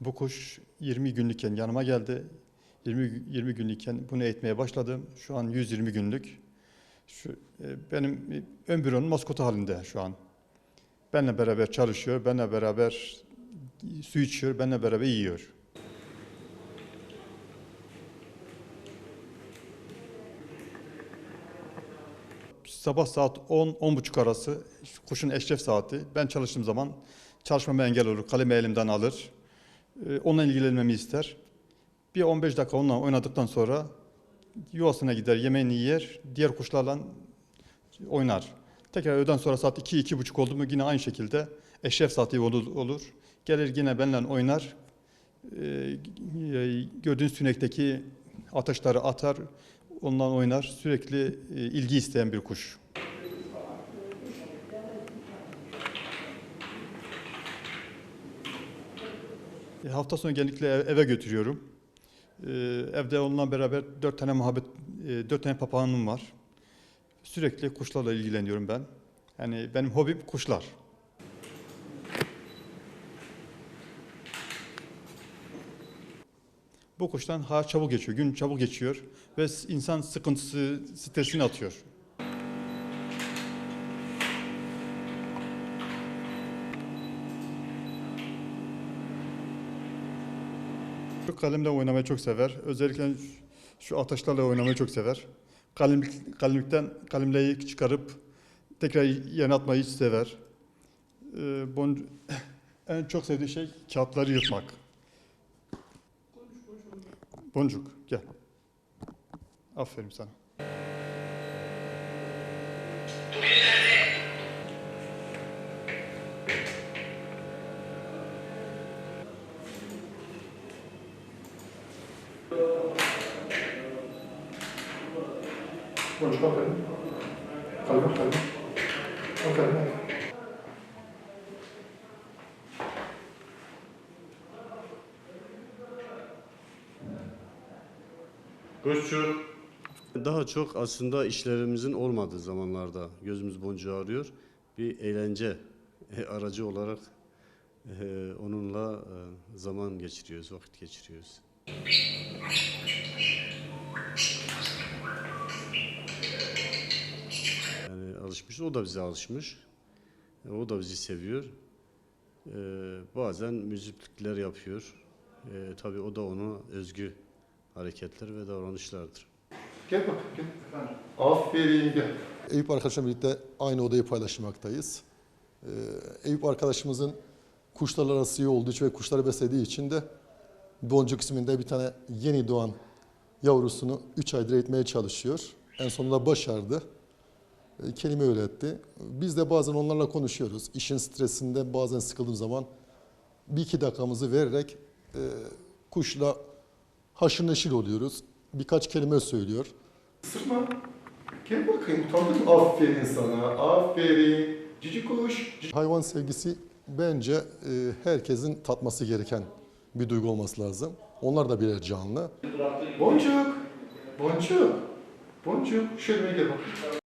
Bu kuş 20 günlükken yanıma geldi. 20, 20 günlükken bunu eğitmeye başladım. Şu an 120 günlük. Şu, e, benim e, ön büronun maskotu halinde şu an. Benle beraber çalışıyor, benle beraber su içiyor, benle beraber yiyor. Sabah saat 10-10.30 arası kuşun eşref saati. Ben çalıştığım zaman çalışmama engel olur. Kalemi elimden alır. Ee, Onunla ilgilenmemi ister. Bir 15 dakika onunla oynadıktan sonra yuvasına gider, yemeğini yer, diğer kuşlarla oynar. Tekrar öğleden sonra saat 2-2.30 oldu mu yine aynı şekilde eşref saati olur. Gelir yine benimle oynar. Ee, Gördüğünüz tünekteki ateşleri atar, ondan oynar. Sürekli e, ilgi isteyen bir kuş. E, Hafta sonu genellikle ev- eve götürüyorum. E, Evde onunla beraber dört tane muhabbet, e, dört tane papağanım var. Sürekli kuşlarla ilgileniyorum ben. Yani benim hobim kuşlar. Bu kuştan hayat çabuk geçiyor, gün çabuk geçiyor ve insan sıkıntısı, stresini atıyor. Şu kalemle oynamayı çok sever. Özellikle şu- ateşlerle oynamayı çok sever. Kalem, kalemlikten kalemleyi çıkarıp tekrar yerine atmayı hiç sever. Ee, bonc- en çok sevdiği şey kağıtları yırtmak. Boncuk gel. Aferin sana. Boncuk aferin. Kalem kalem. Aferin. Kuşçu. Daha çok aslında işlerimizin olmadığı zamanlarda gözümüz boncuğu arıyor. Bir eğlence e, aracı olarak e, onunla e, zaman geçiriyoruz, vakit geçiriyoruz. O da bize alışmış. E, O da bizi seviyor. E, bazen müzikler yapıyor. E, tabii o da ona özgü hareketler ve davranışlardır. Gel bak gel. Aferin gel. Eyüp arkadaşımla birlikte aynı odayı paylaşmaktayız. Ee, Eyüp arkadaşımızın kuşlarla arası iyi olduğu için ve kuşları beslediği için de Boncuk isminde bir tane yeni doğan yavrusunu 3 aydır eğitmeye çalışıyor. En sonunda başardı. Ee, Kelime öğretti. Biz de bazen onlarla konuşuyoruz. İşin stresinde bazen sıkıldığım zaman bir iki dakikamızı vererek e, kuşla haşır neşir oluyoruz. Birkaç kelime söylüyor. Sırma. Gel bakayım utandın mı? Aferin sana. Aferin. Cici kuş. Cici- Hayvan sevgisi bence e, herkesin tatması gereken bir duygu olması lazım. Onlar da birer canlı. Boncuk. Boncuk. Boncuk. Şöyle gel bak.